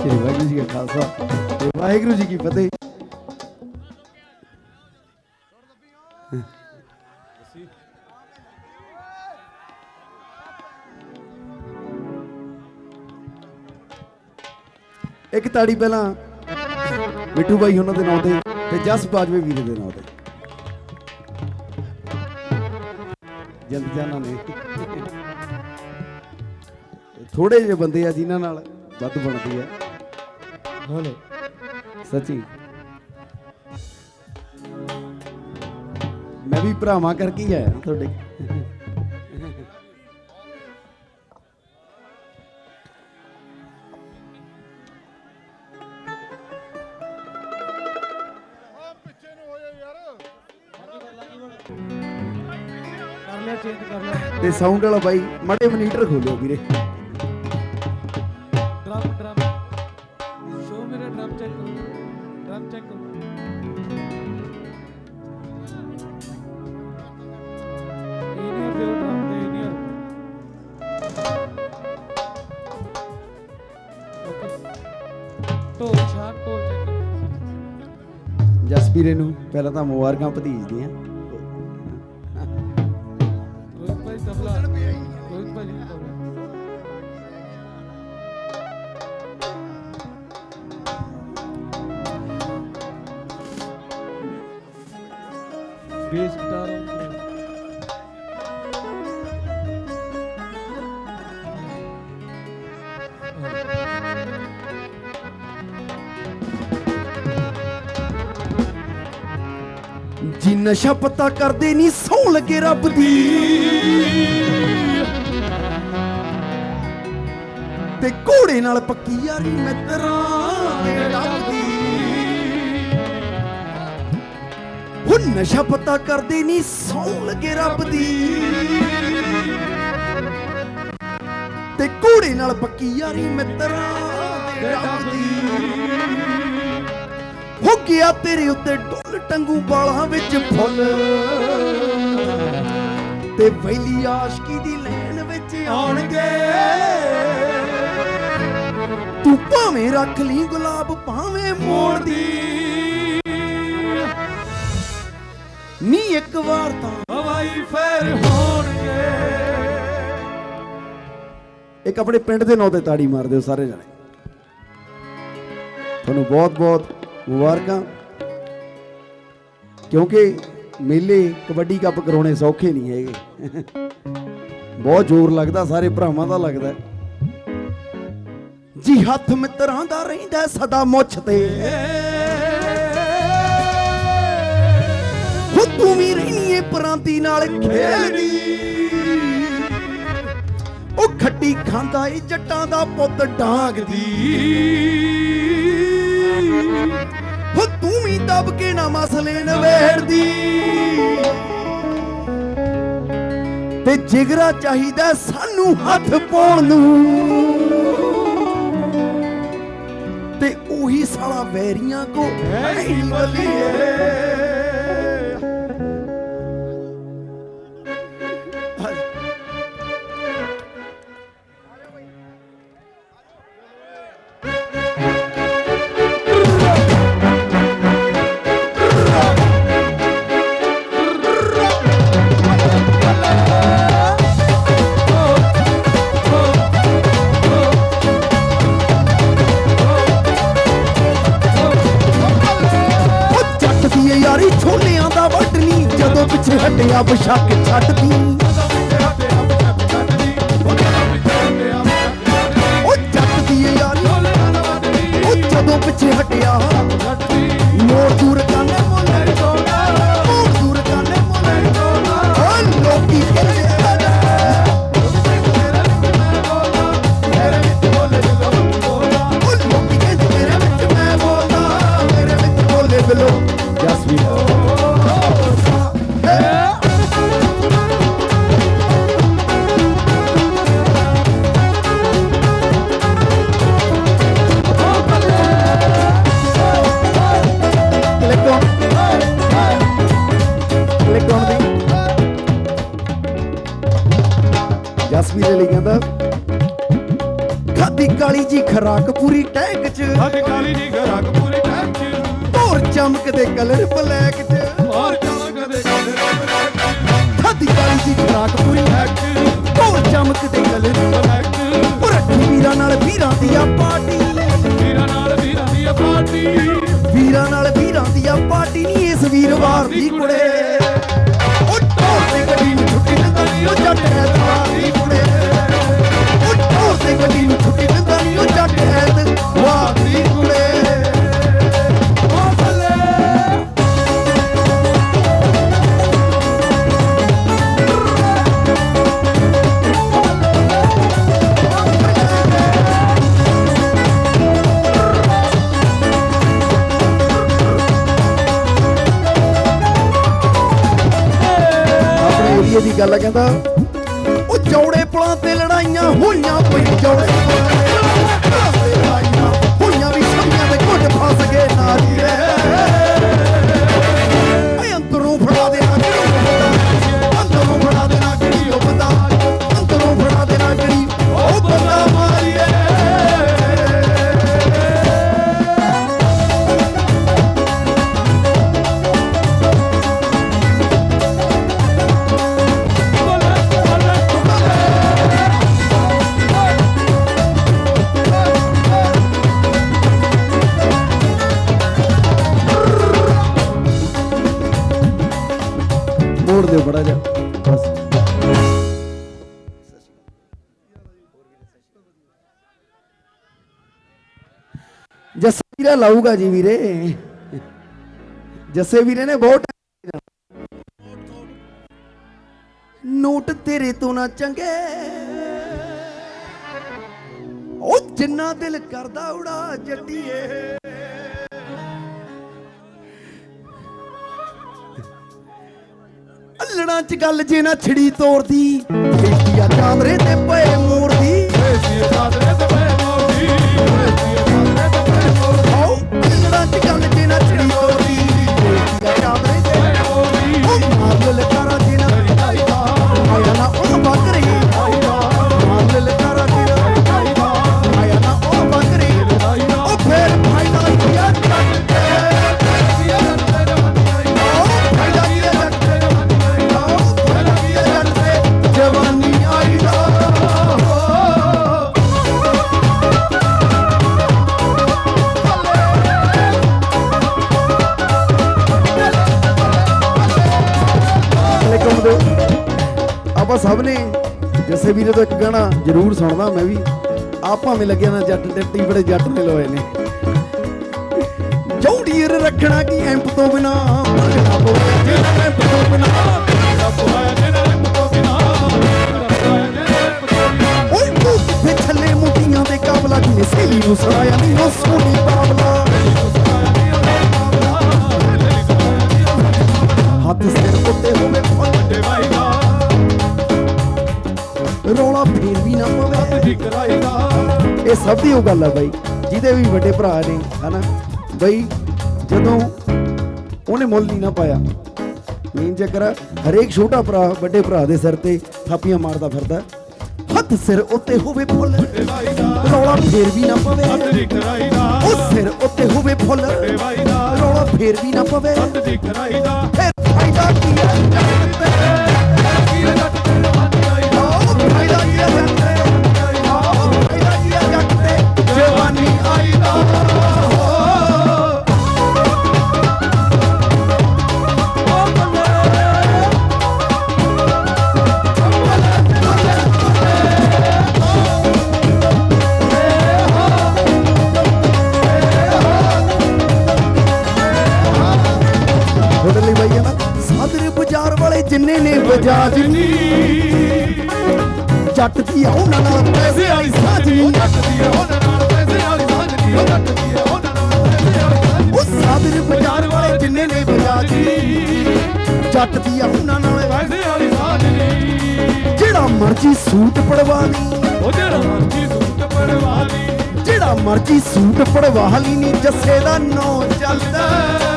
ਸ਼੍ਰੀ ਵਾਹਿਗੁਰੂ ਜੀ ਕਾ ਖਾਲਸਾ ਤੇ ਵਾਹਿਗੁਰੂ ਜੀ ਕੀ ਫਤਿਹ। ਇੱਕ ਤਾੜੀ ਪਹਿਲਾਂ ਮਿੱਠੂ ਬਾਈ ਉਹਨਾਂ ਦੇ ਨਾਂ ਤੇ ਤੇ ਜਸ ਬਾਜਵੇ ਵੀਰ ਦੇ ਨਾਂ ਤੇ। ਜਿੰਦ ਜਾਨਾ ਨੇ ਥੋੜੇ ਜਿਹੇ ਬੰਦੇ ਆ ਜਿਨ੍ਹਾਂ ਨਾਲ ਵੱਧ ਬਣਦੀ ਆ। ਹਲੋ। ਸੱਚੀ? ਮੈਂ ਵੀ ਭਰਾਵਾਂ ਕਰਕੇ ਹੀ ਆਇਆ ਤੁਹਾਡੇ। ਤੇ ਸਾਊਂਡ ਵਾਲਾ ਬਾਈ ਮੜੇ ਮਨੀਟਰ ਖੋਲਿਓ ਵੀਰੇ। ਢੋਲ ਛਾਟ ਢੋਲ ਚੈੱਕ ਕਰੋ ਜਸ ਵੀਰੇ ਨੂੰ ਪਹਿਲਾਂ ਤਾਂ ਮੁਬਾਰਕਾਂ ਭਤੀਜ ਦੀਆਂ। ਰੋਹਿਤ ਭਾਈ ਤਬਲਾ ਰੋਹਿਤ ਭਾਈ ਤਬਲਾ। ਬੇਸ ਗਿਟਾਰ ਨਸ਼ਾ ਪਤਾ ਕਰਦੇ ਨਹੀਂ ਸੌ ਲੱਗੇ ਰੱਬ ਦੀ। ਤੇ ਘੋੜੇ ਨਾਲ ਪੱਕੀ ਯਾਰੀ ਮਿੱਤਰਾਂ ਦੇ ਰੱਬ ਦੀ। ਹੁਣ ਨਸ਼ਾ ਪਤਾ ਕਰਦੇ ਨਹੀਂ ਸੌ ਲੱਗੇ ਰੱਬ ਦੀ। ਤੇ ਘੋੜੇ ਨਾਲ ਪੱਕੀ ਯਾਰੀ ਮਿੱਤਰਾਂ ਦੇ ਰੱਬ ਦੀ। ਹੋ ਗਿਆ ਤੇਰੇ ਉੱਤੇ ਡੁੱਲ ਟੰਗੂ ਬਾਲਾਂ ਵਿੱਚ ਫੁੱਲ। ਤੇ ਵੈਲੀ ਆਸ਼ਕੀ ਦੀ ਲੈਣ ਵਿੱਚ ਆਉਣਗੇ। ਤੂੰ ਭਾਵੇਂ ਰੱਖ ਲਈ ਗੁਲਾਬ, ਭਾਵੇਂ ਮੋੜਦੀ ਨੀ ਇੱਕ ਵਾਰ ਤਾਂ ਹਵਾਈ ਫੇਰ ਹੋਣਗੇ। ਇੱਕ ਆਪਣੇ ਪਿੰਡ ਦੇ ਨਾਂ ਤੇ ਤਾੜੀ ਮਾਰ ਦਿਓ ਸਾਰੇ ਜਣੇ। ਤੁਹਾਨੂੰ ਬਹੁਤ ਬਹੁਤ ਮੁਬਾਰਕਾਂ। ਕਿਉਂਕਿ ਮੇਲੇ ਕਬੱਡੀ ਕੱਪ ਕਰਾਉਣੇ ਸੌਖੇ ਨਹੀਂ ਹੈਗੇ। ਬਹੁਤ ਜ਼ੋਰ ਲੱਗਦਾ, ਸਾਰੇ ਭਰਾਵਾਂ ਦਾ ਲੱਗਦਾ। ਜੀ ਹੱਥ ਮਿੱਤਰਾਂ ਦਾ ਰਹਿੰਦਾ ਸਦਾ ਮੁੱਛ ਤੇ। ਹੋ ਤੂੰ ਵੀ ਰਹਿਣੀ ਏ ਪਰਾਂਤੀ ਨਾਲ ਖੇਲਦੀ ਉਹ ਖੱਟੀ ਖਾਂਦਾ ਏ ਜੱਟਾਂ ਦਾ ਪੁੱਤ ਡਾਂਗਦੀ ਵੀ ਦਬ ਕੇ ਨਾ ਮਸਲੇ ਨਵੇੜਦੀ ਤੇ ਜਿਗਰਾ ਚਾਹੀਦਾ ਸਾਨੂੰ ਹੱਥ ਪਾਉਣ ਨੂੰ। ਤੇ ਉਹੀ ਸਾਲਾ ਵੈਰੀਆਂ ਕੋ ਹੈ ਬਲੀਏ। ਪਿੱਛੇ ਹਟਿਆ ਬਸ਼ੱਕ ਛੱਡ ਤੂੰ ਕਾਲੀ ਜੀ ਖਰਾਕ ਪੂਰੀ ਟੈਂਕ ਚ। ਸਾਡੀ ਕਾਲੀ ਦੀ ਗਰਾਕ ਪੂਰੀ ਟੈਂਕ ਚ। ਹੋਰ ਚਮਕਦੇ ਕਲਰ ਬਲੈਕ ਚ। ਔਰ ਚਮਕ ਦੇ ਕਲਰ ਸਾਡੀ ਕਾਲੀ ਜੀ ਖਰਾਕ ਪੂਰੀ ਬਲੈਕ ਹੋਰ ਚਮਕਦੇ ਕਲਰ ਬਲੈਕ ਉਹ ਰੱਖੀ ਵੀਰਾਂ ਨਾਲ ਵੀਰਾਂ ਦੀ ਆ ਪਾਰਟੀ। ਵੀਰਾਂ ਨਾਲ ਵੀਰਾਂ ਦੀ ਆ ਪਾਰਟੀ। ਵੀਰਾਂ ਨਾਲ ਵੀਰਾਂ ਦੀ ਆ ਪਾਰਟੀ ਨਹੀਂ ਇਸ ਵੀਰਵਾਰ ਦੀ ਕੁੜੇ। ਗੱਲ ਆ ਕਹਿੰਦਾ ਉਹ ਚੌੜੇ ਪੁਲਾਂ ਤੇ ਲੜਾਈਆਂ ਹੋਈਆਂ ਪਈ ਚੌੜੇ ਪੁਲਾਂ ਵੀਰਾ ਲਾਊਗਾ ਜੀ ਵੀਰੇ? ਜੱਸੇ ਵੀਰੇ ਨੇ ਬਹੁਤ ਨੋਟ ਤੇਰੇ ਤੋਂ ਨਾ ਚੰਗੇ। ਉਹ ਜਿੰਨਾ ਦਿਲ ਕਰਦਾ ਉਡਾ ਜੱਟੀਏ। ਅੱਲੜਾਂ ਚ ਗੱਲ ਜੇ ਨਾ ਛਿੜੀ ਤੋੜਦੀ ਖੇਤੀਆ ਚਾਦਰੇ ਤੇ ਪਏ ਮੋੜਦੀ। ਏਸੀਏ ਸਾਦਰੇ ਤੇ ਮੈਂ ਅੱਲੜਾਂ ਚ ਗੱਲ ਸਭ ਨੇ। ਜੱਸੇ ਵੀਰੇ ਤੋਂ ਇੱਕ ਗਾਣਾ ਜ਼ਰੂਰ ਸੁਣਦਾ ਮੈਂ ਵੀ। ਆਪ ਭਾਵੇਂ ਲੱਗਿਆ ਨਾ ਜੱਟ ਟੱਟੀ ਬੜੇ ਜੱਟ ਨੇ ਲੋਏ ਨੇ। ਜੌੜੀਰ ਰੱਖਣਾ ਕੀ ਐਂਪ ਤੋਂ ਬਿਨਾ? ਮੰਗਣਾ ਪਵੇ ਜੇ ਐਂਪ ਤੋਂ ਬਿਨਾ। ਰੱਬ ਛੱਲੇ ਮੁੰਡੀਆਂ ਦੇ ਕਾਬਲਾ? ਜਿਵੇਂ ਸਹੇਲੀ ਨੂੰ ਸਰਾਇਆ ਨਹੀਂ ਉਹ ਸੋਹਣੀ ਬਾਬਲਾ ਹੱਥ ਸਿਰ ਇਹ ਸਭ ਦੀ ਉਹ ਗੱਲ ਆ ਬਾਈ ਜਿਹਦੇ ਵੀ ਵੱਡੇ ਭਰਾ ਨੇ ਹਨਾ? ਬਈ ਜਦੋਂ ਉਹਨੇ ਮੁੱਲ ਨਹੀਂ ਨਾ ਪਾਇਆ ਮੇਨ ਚੱਕਰ ਆ, ਹਰੇਕ ਛੋਟਾ ਭਰਾ ਵੱਡੇ ਭਰਾ ਦੇ ਸਿਰ ਤੇ ਥਾਪੀਆਂ ਮਾਰਦਾ ਫਿਰਦਾ। ਹੱਥ ਸਿਰ ਉੱਤੇ ਹੋਵੇ ਫੁੱਲ ਰੌਲਾ ਫੇਰ ਵੀ ਨਾ ਪਵੇ। ਉਹ ਸਿਰ ਉੱਤੇ ਹੋਵੇ ਫੁੱਲ ਰੌਲਾ ਫੇਰ ਵੀ ਨਾ ਪਵੇ। ਠੀਕ ਫਾਇਦਾ ਕੀ ਹੈ ਨੇ ਬਜਾਜ ਨੀ। ਜੱਟ ਦੀ ਆ ਉਹਨਾਂ ਨਾਲ ਪੈਸੇ ਵਾਲੀ ਸਾਜਨੀ ਜੱਟ ਦੀ ਉਹਨਾਂ ਨਾਲ ਪੈਸੇ ਵਾਲੀ ਸਾਜਨੀ ਉਹ ਜੱਟ ਦੀ ਉਹਨਾਂ ਨਾਲ ਪੈਸੇ ਵਾਲੀ ਸਾਜਨੀ ਉਹ ਸਾਦਰ ਬਾਜ਼ਾਰ ਵਾਲੇ ਜਿੰਨੇ ਨੇ ਬਜਾਜ ਨੀ। ਜੱਟ ਦੀ ਆ ਉਹਨਾਂ ਨਾਲ ਪੈਸੇ ਵਾਲੀ ਸਾਜਨੀ ਜਿਹੜਾ ਮਰਜ਼ੀ ਸੂਟ ਪੜਵਾ ਲਈ ਉਹ ਜਿਹੜਾ ਮਰਜ਼ੀ ਸੂਟ ਪੜਵਾ ਲਈ ਜਿਹੜਾ ਮਰਜ਼ੀ ਸੂਟ ਪੜਵਾ ਲਈ ਨੀ ਜੱਸੇ ਦਾ ਨਾਂ ਚੱਲਦਾ।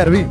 ਭੈਰਵੀ